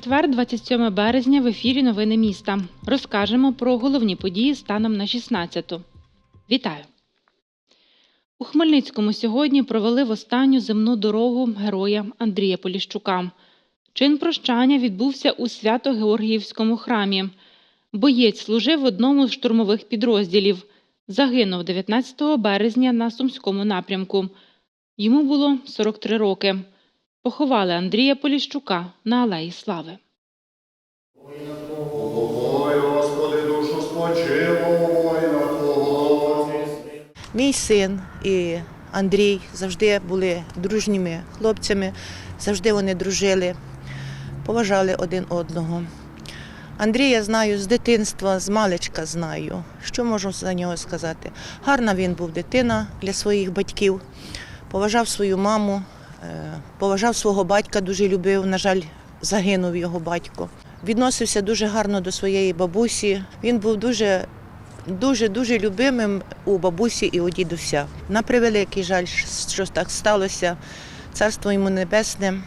Четвер, 27 березня, в ефірі Новини міста. Розкажемо про головні події станом на 16-ту. Вітаю! У Хмельницькому сьогодні провели в останню земну дорогу героя Андрія Поліщука. Чин прощання відбувся у Свято-Георгіївському храмі. Боєць служив в одному з штурмових підрозділів. Загинув 19 березня на Сумському напрямку. Йому було 43 роки. Поховали Андрія Поліщука на Алеї Слави. Мій син і Андрій завжди були дружніми хлопцями, завжди вони дружили, поважали один одного. Андрія знаю з дитинства, з маличка знаю. Що можу за нього сказати? Гарна він був дитина для своїх батьків, поважав свою маму, е, поважав свого батька, дуже любив. На жаль, загинув його батько. Відносився дуже гарно до своєї бабусі. Він був дуже дуже дуже любимим у бабусі і у дідуся. На превеликий жаль, що так сталося. Царство йому небесне,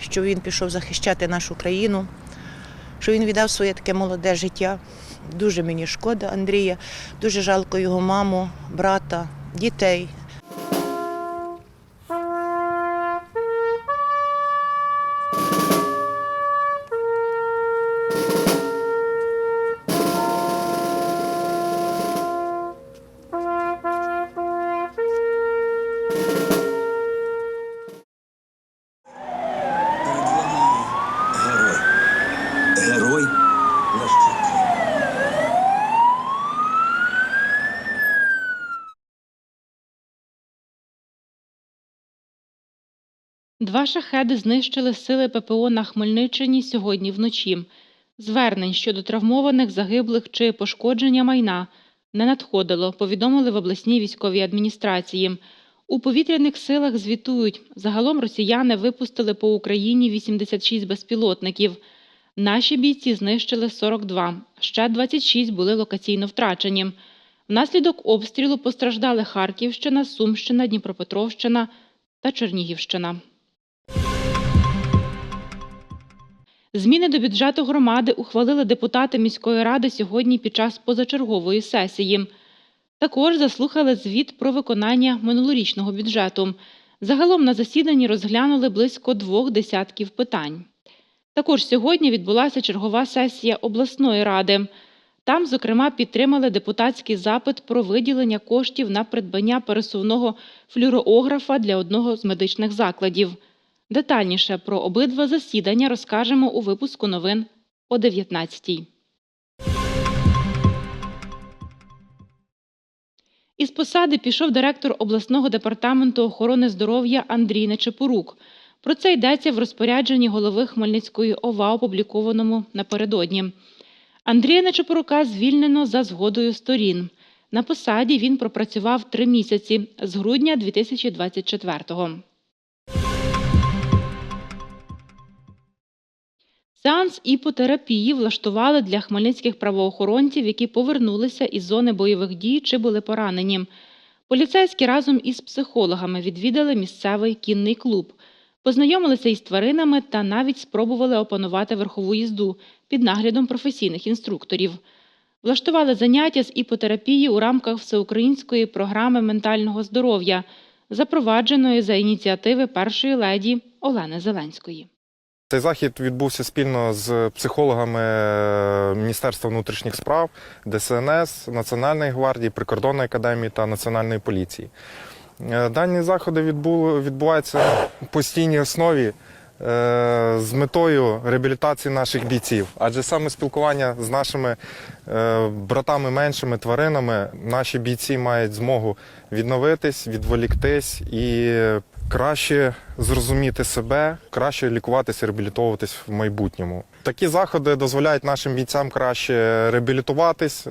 що він пішов захищати нашу країну, що він віддав своє таке молоде життя. Дуже мені шкода Андрія, дуже жалко його маму, брата, дітей. Два шахеди знищили сили ППО на Хмельниччині сьогодні вночі. Звернень щодо травмованих, загиблих чи пошкодження майна не надходило, повідомили в обласній військовій адміністрації. У повітряних силах звітують, загалом росіяни випустили по Україні 86 безпілотників. Наші бійці знищили 42, ще 26 були локаційно втрачені. Внаслідок обстрілу постраждали Харківщина, Сумщина, Дніпропетровщина та Чернігівщина. Зміни до бюджету громади ухвалили депутати міської ради сьогодні під час позачергової сесії. Також заслухали звіт про виконання минулорічного бюджету. Загалом на засіданні розглянули близько двох десятків питань. Також сьогодні відбулася чергова сесія обласної ради. Там, зокрема, підтримали депутатський запит про виділення коштів на придбання пересувного флюороографа для одного з медичних закладів. Детальніше про обидва засідання розкажемо у випуску новин о 19-й. Із посади пішов директор обласного департаменту охорони здоров'я Андрій Нечепорук. Про це йдеться в розпорядженні голови Хмельницької ОВА, опублікованому напередодні. Андрія Нечепорука звільнено за згодою сторін. На посаді він пропрацював три місяці з грудня 2024-го. Сеанс іпотерапії влаштували для хмельницьких правоохоронців, які повернулися із зони бойових дій чи були поранені. Поліцейські разом із психологами відвідали місцевий кінний клуб, познайомилися із тваринами та навіть спробували опанувати верхову їзду під наглядом професійних інструкторів. Влаштували заняття з іпотерапії у рамках всеукраїнської програми ментального здоров'я, запровадженої за ініціативи першої леді Олени Зеленської. Цей захід відбувся спільно з психологами е, Міністерства внутрішніх справ, ДСНС, Національної гвардії, прикордонної академії та національної поліції. Е, Дані заходи відбу- відбуваються на постійній основі е, з метою реабілітації наших бійців. Адже саме спілкування з нашими братами меншими тваринами наші бійці мають змогу відновитись, відволіктись і краще зрозуміти себе, краще лікуватися, реабілітовуватись в майбутньому. Такі заходи дозволяють нашим бійцям краще реабілітуватись, е,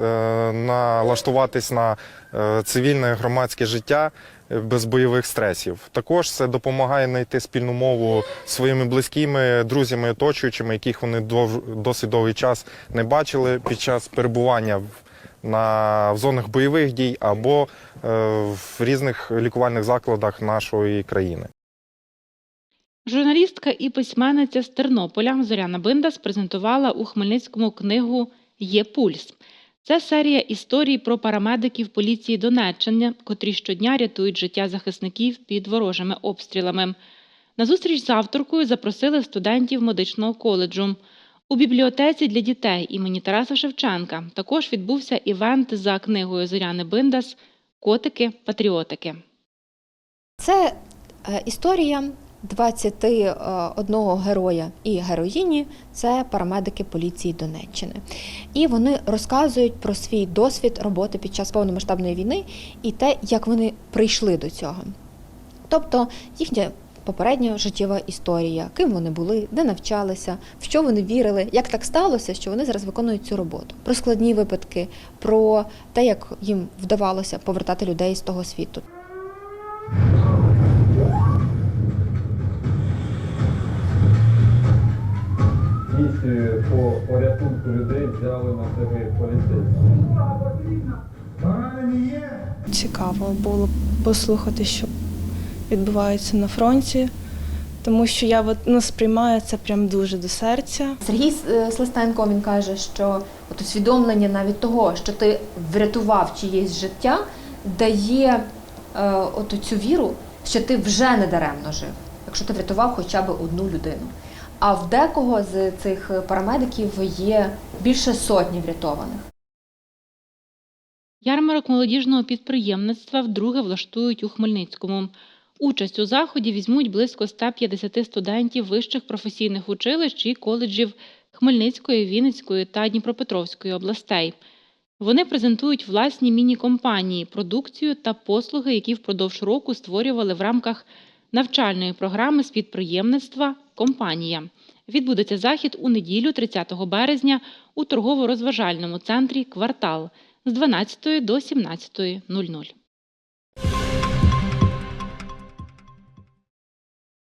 налаштуватись на е, цивільне громадське життя е, без бойових стресів. Також це допомагає знайти спільну мову своїми близькими, друзями, оточуючими, яких вони досить довгий час не бачили під час перебування в на в зонах бойових дій або е, в різних лікувальних закладах нашої країни. Журналістка і письменниця з Тернополя Зоряна Биндас презентувала у Хмельницькому книгу Є пульс. Це серія історій про парамедиків поліції Донеччини, котрі щодня рятують життя захисників під ворожими обстрілами. На зустріч з авторкою запросили студентів медичного коледжу. У бібліотеці для дітей імені Тараса Шевченка також відбувся івент за книгою Зоряни Биндас Котики-патріотики. Це е, історія 21 героя і героїні це парамедики поліції Донеччини. І вони розказують про свій досвід роботи під час повномасштабної війни і те, як вони прийшли до цього. Тобто їхня попередня життєва історія, ким вони були, де навчалися, в що вони вірили, як так сталося, що вони зараз виконують цю роботу. Про складні випадки, про те, як їм вдавалося повертати людей з того світу. місію по порятунку людей взяли на себе поліцейські. Цікаво було послухати, що відбувається на фронті, тому що я от, ну, сприймаю це прям дуже до серця. Сергій е, Слистенко він каже, що от усвідомлення навіть того, що ти врятував чиєсь життя, дає е, от цю віру, що ти вже не даремно жив, якщо ти врятував хоча б одну людину. А в декого з цих парамедиків є більше сотні врятованих. Ярмарок молодіжного підприємництва вдруге влаштують у Хмельницькому. Участь у заході візьмуть близько 150 студентів вищих професійних училищ і коледжів Хмельницької, Вінницької та Дніпропетровської областей. Вони презентують власні міні-компанії, продукцію та послуги, які впродовж року створювали в рамках навчальної програми з підприємництва Компанія. Відбудеться захід у неділю, 30 березня, у торгово-розважальному центрі Квартал з 12 до 17.00.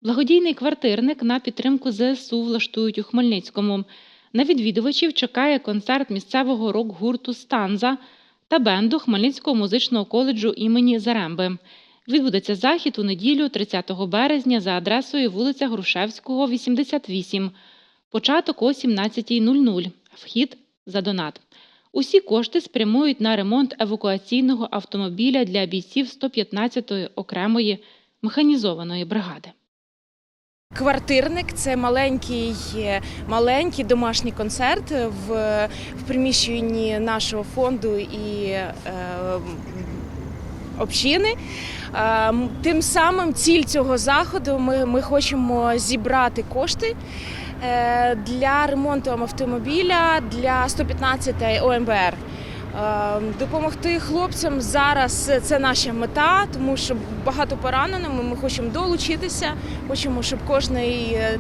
Благодійний квартирник на підтримку ЗСУ влаштують у Хмельницькому. На відвідувачів чекає концерт місцевого рок-гурту Станза та бенду Хмельницького музичного коледжу імені Заремби. Відбудеться захід у неділю 30 березня за адресою вулиця Грушевського, 88. Початок о 17.00. Вхід за донат. Усі кошти спрямують на ремонт евакуаційного автомобіля для бійців 115-ї окремої механізованої бригади. Квартирник це маленький, маленький домашній концерт в, в приміщенні нашого фонду і е, общини. Е, тим самим ціль цього заходу ми, ми хочемо зібрати кошти е, для ремонту автомобіля для 115 ОМБР. Е, Допомогти хлопцям зараз це наша мета, тому що багато пораненими. Ми хочемо долучитися, хочемо, щоб кожен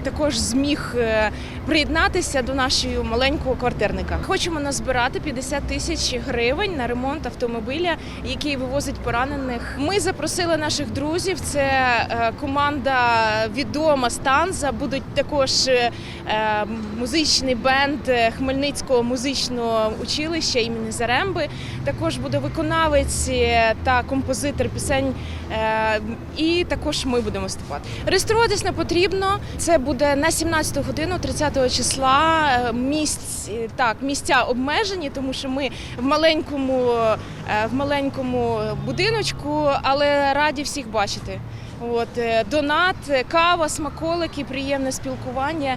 також зміг е, приєднатися до нашого маленького квартирника. Хочемо назбирати 50 тисяч гривень на ремонт автомобіля, який вивозить поранених. Ми запросили наших друзів. Це е, команда відома Станза. Будуть також е, музичний бенд Хмельницького музичного училища імені Заремби. Також буде виконавець е, та композитор пісень. е, І також ми будемо виступати. Реєструватись не потрібно. Це буде на 17 годину, 30 числа. Е, Місць так, місця обмежені, тому що ми в маленькому, в маленькому будиночку, але раді всіх бачити. От донат, кава, смаколики, приємне спілкування.